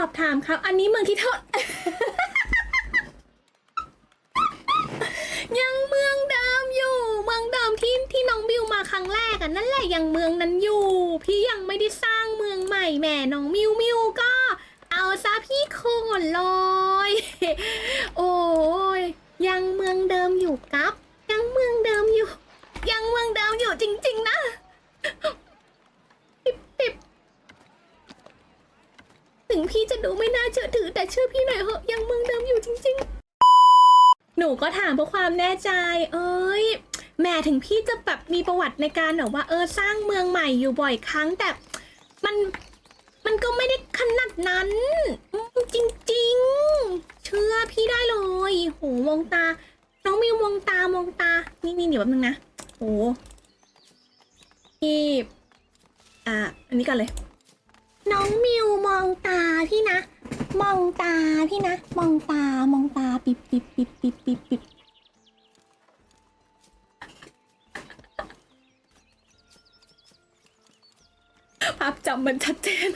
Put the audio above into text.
อบถามครับ อันนี้เมืองที่เท่า ยังเมืองเดิมอยู่ เมืองเดิมที่ที่น้องบิวมาครั้งแรกอะนั่นแหละยังเมืองนั้นอยู่ พี่ยังไม่ได้สร้างเมืองใหม่แหม่น้องมิวมิวก็ เอาซะพี่โคนเลย โอ้ยยังเมืองเดิมอยู่ครับ ยังเมืองเดิมอยู่ ยังเมืองเดิมอยู่จริง ๆ นะ ปิบปิบถึ งพี่จะดูไม่น่าเชื่อถือ แต่เชื่อพี่หน่อยเหอะยังเมืองเดิมอยู่จริง ๆ หนูก็ถามเพื่อความแน่ใจ เอ้ยแม่ถึงพี่จะแบบมีประวัติในการแบบว่าเออสร้างเมืองใหม่อยู่บ่อยครั้งแต่มันมันก็ไม่ได้ขนาดนั้นจริงๆ เชื่อพี่ได้เลย โหมองตา น้องมิวมองตามองตา นี่นี่เดี๋ยวแป๊บนึงนะโหพี่อ่าอันนี้ก่อนเลย น้องมิวมองตาพี่นะ มองตาพี่นะ มองตามองตาปิบปิบปิบปิบปิบปิบภาพจำมันชัดเจน